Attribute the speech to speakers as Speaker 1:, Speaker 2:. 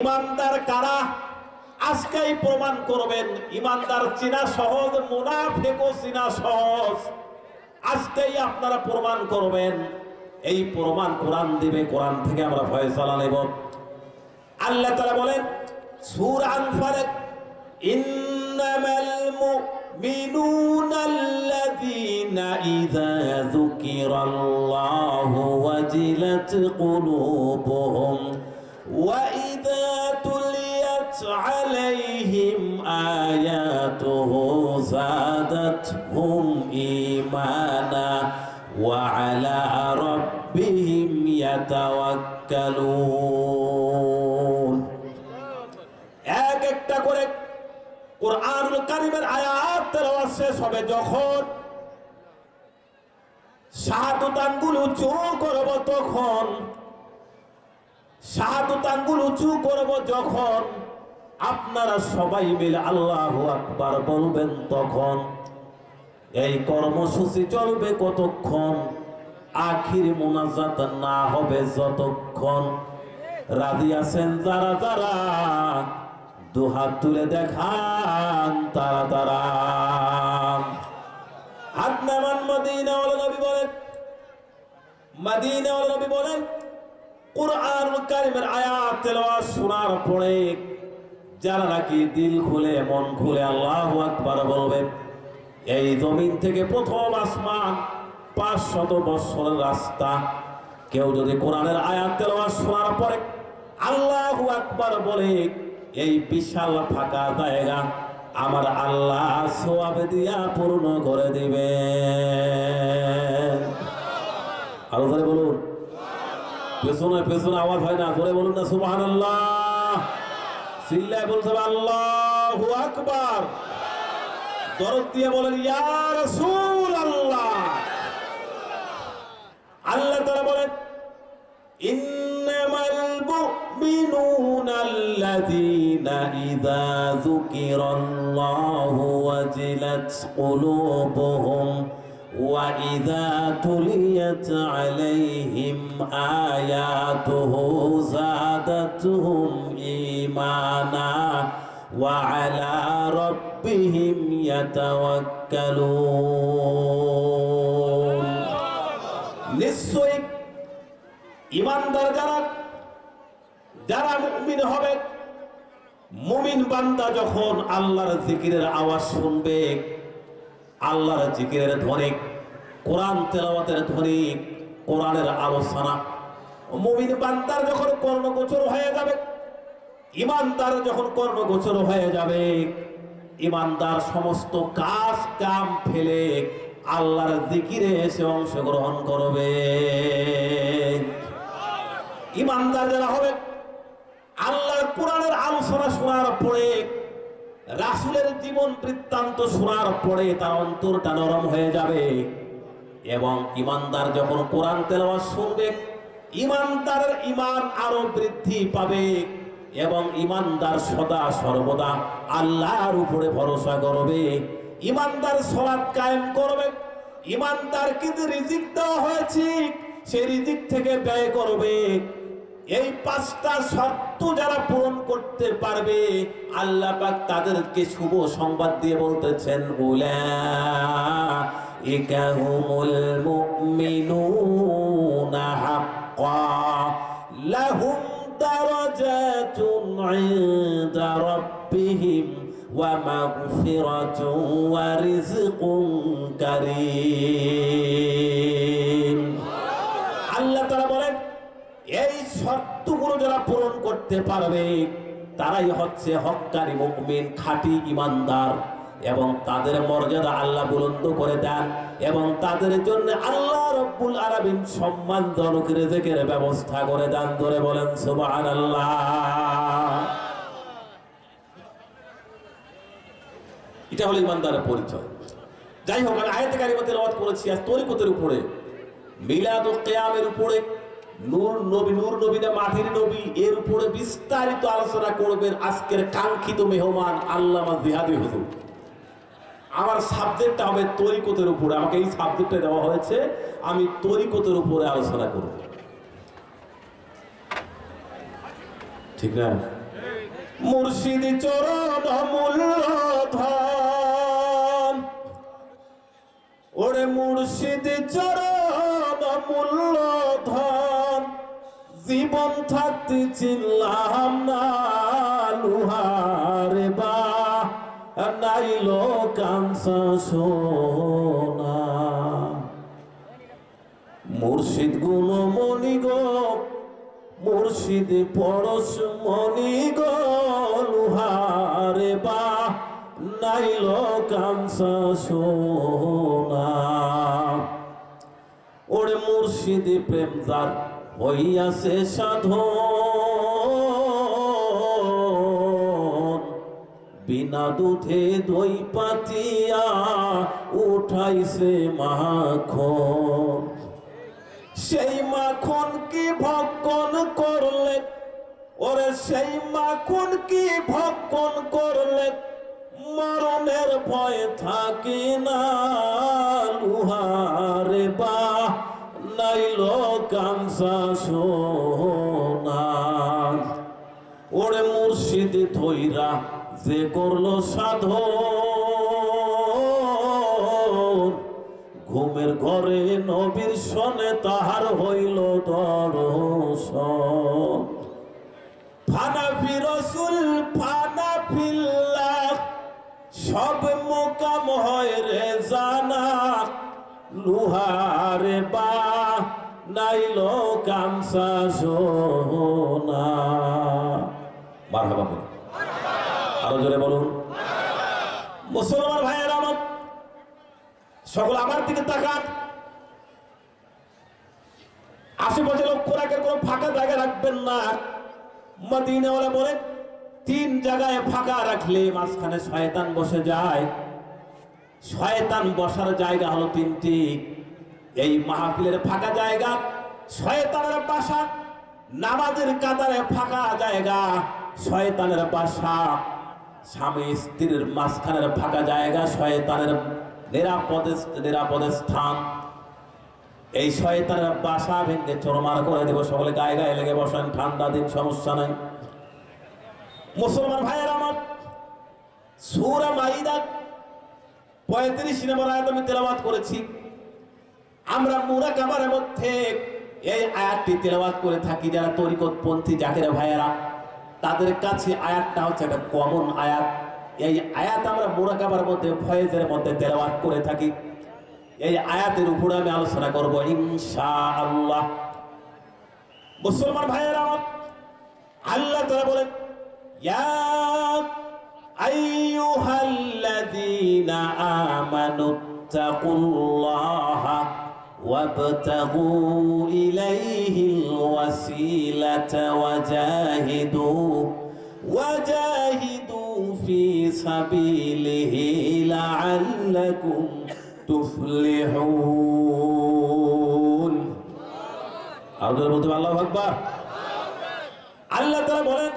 Speaker 1: ইমানদার কারা? আজকেই প্রমাণ করবেন, ইমানদার চিনা সহজ, মুনাফেকও চিনা সহজ। আজকেই আপনারা প্রমাণ করবেন। এই প্রমাণ কোরআন দিবে, কোরআন থেকে আমরা ফয়সালা নেব। আল্লাহ তাআলা বলেন, সূরা আনফালে ইন্নামাল মুমিনুনাল্লাযীনা عليهم آياته زادتهم إيمانا وعلى ربهم يتوكلون এক একটা করে কোরআনুল কারিমের আয়াত তেলাওয়াত শেষ হবে যখন শাহাদত আঙ্গুল উঁচু করব তখন শাহাদত আঙ্গুল উঁচু করব যখন আপনারা সবাই মিলে আল্লাহ আকবার বলবেন তখন। এই কর্মসূচি চলবে কতক্ষণ? আখির মোনাজাত না হবে যতক্ষণ। রাজি আছেন যারা যারা, দুহাত তুলে দেখান তারা তারা। হাত নামান মদিনা নবী বলেন মদিনা নবী বলেন কোরআন কারিমের আয়াত তেলাওয়াত শোনার পরে যারা নাকি দিল খুলে, মন খুলে আল্লাহ আকবার বলবে, এই জমিন থেকে প্রথম আসমান পাঁচ শত বৎসরের রাস্তা। কেউ যদি কোরআনের আয়াত তেলাওয়াত শোনার পরে আল্লাহ আকবার বলে, এই বিশাল ফাঁকা জায়গা আমার আল্লাহ সোয়াবে দিয়া পূর্ণ করে দিবে। আরও ধরে বলুন। পেছনে পেছনে আওয়াজ হয় না ধরে বলুন না সুবাহান আল্লাহ চিল্লায় বলতে হবে, আল্লাহু আকবার। দরদ দিয়ে বলেন, ইয়া রাসূল আল্লাহ আল্লাহ তাআলা বলেন, ইন্নামাল মুমিনুনা আল্লাযীনা ইযা যুকিরাল্লাহু وإذا تليت عليهم آياته زادتهم إيمانا وعلى ربهم يتوكلون নিশ্চয়ই ইমানদার যারা যারা মুমিন হবে মুমিন বান্দা যখন আল্লাহর জিকিরের আওয়াজ শুনবে আল্লাহর জিকিরের ধ্বনি, কোরআন তেলাওয়াতের ধ্বনি, কোরআনের আলোচনা। মুমিন বান্দার যখন কর্ণগোচর হয়ে যাবে, ইমানদার যখন কর্ণগোচর হয়ে যাবে, ইমানদার সমস্ত কাজ কাম ফেলে আল্লাহর জিকিরে এসে অংশগ্রহণ করবে। ইমানদার যারা হবে, আল্লাহর কোরআনের আলোচনা শোনার পরে রাসুলের জীবন বৃত্তান্ত শোনার পরে তার অন্তরটা নরম হয়ে যাবে। এবং ইমানদার যখন কোরআন তেলাওয়াত শুনবে, ইমানদারের ইমান আরও বৃদ্ধি পাবে এবং ইমানদার সদা সর্বদা আল্লাহর উপরে ভরসা করবে। ইমানদার সলাৎ কায়েম করবে। ইমানদার কিন্তু রিজিক দেওয়া হয়েছে সেই রিজিক থেকে ব্যয় করবে। এই পাঁচটা শর্ত যারা পূরণ করতে পারবে, আল্লাহ পাক তাদেরকে শুভ সংবাদ দিয়ে বলতেছেন, উলাইকা হুমুল মুমিনুনা আল্লাহ তাআলা বলেন এই শর্তগুলো যারা পূরণ করতে পারবে, তারাই হচ্ছে হক্কারি মুমিন, খাঁটি ইমানদার এবং তাদের মর্যাদা আল্লাহ বুলন্দ করে দেন এবং তাদের জন্য আল্লাহ রব্বুল আলামিন সম্মানজনক রিজিকের ব্যবস্থা করে দেন। ধরে বলেন, সুবহানাল্লাহ। এটা হলো ইমানদারের পরিচয়। যাই হোক, আমি আয়াতে কারিমা তেলাওয়াত করেছি আজ তরিকতের উপরে মিলাদ ও কিয়ামের উপরে নূর নবী নূর নবী না মাটির নবী, এর উপরে বিস্তারিত আলোচনা করবেন আজকের কাঙ্ক্ষিত মেহমান আল্লামা জিহাদি হুজুর। আমার সাবজেক্টটা হবে তরিকতের উপরে, আমাকে এই সাবজেক্টটা দেওয়া হয়েছে, আমি তরিকতের উপরে আলোচনা করব। ঠিক না? মুর্শিদ চরণ ওরে মুর্শিদ চরণ মূল্যধন জীবন থাকতে চিনলাম না লুহারে বা নাইল কাংসা সোনা। মুর্শিদ গুণ মণি গো, মুর্শিদ পরশ মণি গো লুহারে বা নাইল কাংসা সোনা। ওরে মুর্শিদ প্রেম যার হইয়াছে সাধন। বিনা দুধে দই পাতিয়া উঠাইছে মাখন। সেই মাখন কি ভক্ষণ করলে? ওরে সেই মাখন কি ভক্ষণ করলে? মরণের ভয় থাকে না, লুহারে বা কাংসা সোনা ওরে মুর্শিদ ধৈরা যে করল সাধন, ঘুমের ঘরে নবীর সনে তাহার হইল দর্শন। ফানা ফিরসুল ফানা ফিল্লাহ, সব মোকাম হয় রে জানা, লুহারে বা নাইল কামসা সোনা। মারহাবা বলুন। আরও জোরে বলুন। মুসলমান ভাইয়ের আমার সকল আমার দিকে তাকান। আশেপাশে লক্ষ্য রাখেন কোনো ফাঁকা জায়গা রাখবেন না। মদিনাওয়ালা বলেন তিন জায়গায় ফাঁকা রাখলে মাঝখানে শয়তান বসে যায়। শয়তান বসার জায়গা হলো তিনটি। এই মাহফিলের ফাঁকা জায়গা, শয়তানের বাসা, নামাজের কাতারে ফাঁকা জায়গা, শয়তানের বাসা। স্বামী স্ত্রীর মাঝখানের ফাঁকা জায়গা, শয়তানের নিরাপদ নিরাপদ স্থান। এই শয়তানের বাসা ভেঙে চরমার করে দেব, সকলে গায়ে গায়ে লেগে বসেন, ঠান্ডা দিন, সমস্যা নাই। মুসলমান ভাইয়ের আমার সুরা মাইদা পঁয়ত্রিশ নম্বর আয়াত আমি তেলাবাদ করেছি। আমরা মুরা কামারের মধ্যে এই আয়াতটি তেলাবাদ করে থাকি যারা তরিকতপন্থী জাকেরা ভাইয়েরা। তাদের কাছে আয়াতটা হচ্ছে একটা কমন আয়াত। এই আয়াত আমরা মুরাকাবার মধ্যে, ফয়েজের মধ্যে তেলাবাদ করে থাকি। এই আয়াতের উপরে আমি আলোচনা করব ইনশা আল্লাহ মুসলমান ভাইয়েরা, আল্লাহ তারা বলেন, ইয়া আইয়ুহাল্লাযীনা আমানু তাকুল্লাহা وابتغوا إليه الوسيلة وجاهدوا وجاهدوا في سبيله لعلكم تفلحون আরো বলতে আল্লাহ আকবার আল্লাহ তারা বলেন